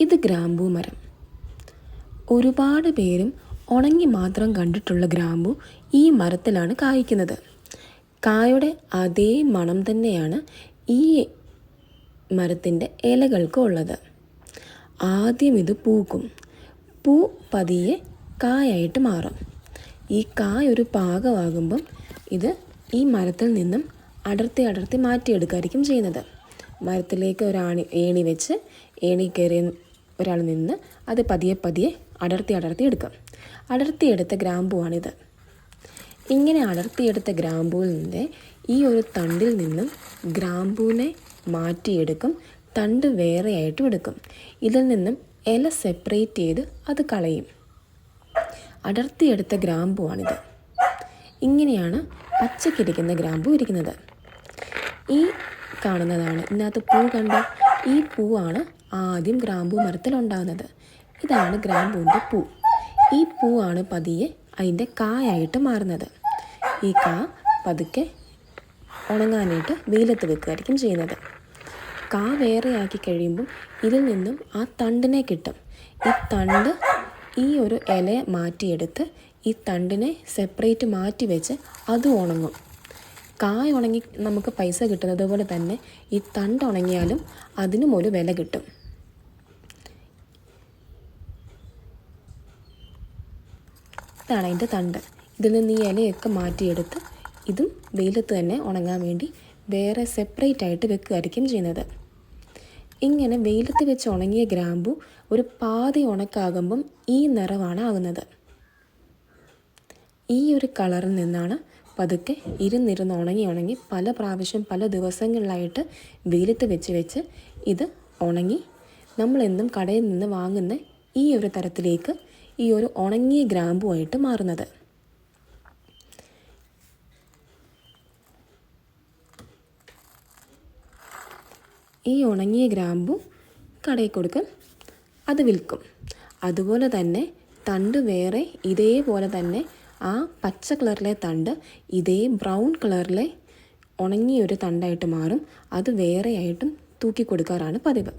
ഇത് ഗ്രാമ്പൂ മരം. ഒരുപാട് പേരും ഉണങ്ങി മാത്രം കണ്ടിട്ടുള്ള ഗ്രാമ്പു ഈ മരത്തിലാണ് കായ്ക്കുന്നത്. കായുടെ അതേ മണം തന്നെയാണ് ഈ മരത്തിന്റെ ഇലകൾക്കും ഉള്ളത്. ആദ്യം ഇത് പൂക്കും. പൂ പതിയെ കായായിട്ട് മാറും. ഈ കായ ഒരു പാകമാകുമ്പം ഇത് ഈ മരത്തിൽ നിന്നും അടർത്തി അടർത്തി മാറ്റിയെടുക്കായിരിക്കും ചെയ്യുന്നത്. മരത്തിലേക്ക് ഒരാണി ഏണി വെച്ച് ഏണി കയറി ഒരാൾ നിന്ന് അത് പതിയെ പതിയെ അടർത്തി അടർത്തി എടുക്കാം. അടർത്തിയെടുത്ത ഗ്രാമ്പുവാണിത്. ഇങ്ങനെ അടർത്തിയെടുത്ത ഗ്രാമ്പൂവിൽ നിന്ന് ഈ ഒരു തണ്ടിൽ നിന്നും ഗ്രാമ്പൂവിനെ മാറ്റിയെടുക്കും. തണ്ട് വേറെയായിട്ടും എടുക്കും. ഇതിൽ നിന്നും ഇല സെപ്പറേറ്റ് ചെയ്ത് അത് കളയും. അടർത്തിയെടുത്ത ഗ്രാമ്പുവാണിത്. ഇങ്ങനെയാണ് പച്ചക്കിരിക്കുന്ന ഗ്രാമ്പു ഇരിക്കുന്നത്. ഈ കാണുന്നതാണ്. ഇതിനകത്ത് പൂ കണ്ട? ഈ പൂവാണ് ആദ്യം ഗ്രാമ്പു മരത്തിലുണ്ടാകുന്നത് ഇതാണ് ഗ്രാമ്പൂവിന്റെ പൂ. ഈ പൂവാണ് പതിയെ അതിന്റെ കായായിട്ട് മാറുന്നത്. ഈ കാ പതുക്കെ ഉണങ്ങാനായിട്ട് വെയിലത്ത് വെക്കുകയായിരിക്കും ചെയ്യുന്നത്. കാ വേറെയാക്കി കഴിയുമ്പോൾ ഇതിൽ നിന്നും ആ തണ്ടിനെ കിട്ടും. ഈ തണ്ട് ഈ ഒരു ഇല മാറ്റിയെടുത്ത് ഈ തണ്ടിനെ സെപ്പറേറ്റ് മാറ്റി വെച്ച് അത് ഉണങ്ങും. കായ ഉണങ്ങി നമുക്ക് പൈസ കിട്ടുന്നത് പോലെ തന്നെ ഈ തണ്ട് ഉണങ്ങിയാലും അതിനും ഒരു വില കിട്ടും. ഇതാണ് അതിന്റെ തണ്ട്. ഇതിൽ നിന്ന് ഈ ഇലയൊക്കെ മാറ്റിയെടുത്ത് ഇതും വെയിലത്ത് തന്നെ ഉണങ്ങാൻ വേണ്ടി വേറെ സെപ്പറേറ്റ് ആയിട്ട് വെക്കുകയായിരിക്കും ചെയ്യുന്നത്. ഇങ്ങനെ വെയിലത്ത് വെച്ച് ഉണങ്ങിയ ഗ്രാമ്പു ഒരു പാതി ഉണക്കാകുമ്പം ഈ നിറവാണ് ആകുന്നത്. ഈ ഒരു കളറിൽ നിന്നാണ് പതുക്കെ ഇരുന്നിരുന്ന് ഉണങ്ങി ഉണങ്ങി പല പ്രാവശ്യം പല ദിവസങ്ങളിലായിട്ട് വെയിലത്ത് വെച്ച് വെച്ച് ഇത് ഉണങ്ങി നമ്മളെന്നും കടയിൽ നിന്ന് വാങ്ങുന്ന ഈ ഒരു തരത്തിലേക്ക് ഈ ഒരു ഉണങ്ങിയ ഗ്രാമ്പുമായിട്ട് മാറുന്നത്. ഈ ഉണങ്ങിയ ഗ്രാമ്പു കടയിൽ കൊടുക്കും. അത് വിൽക്കും. അതുപോലെ തന്നെ തണ്ട് വേറെ ഇതേപോലെ തന്നെ ആ പച്ച കളറിലെ തണ്ട് ഇതേ ബ്രൗൺ കളറിലെ ഉണങ്ങിയ ഒരു തണ്ടായിട്ട് മാറും. അത് വേറെയായിട്ടും തൂക്കി കൊടുക്കാറാണ് പതിവ്.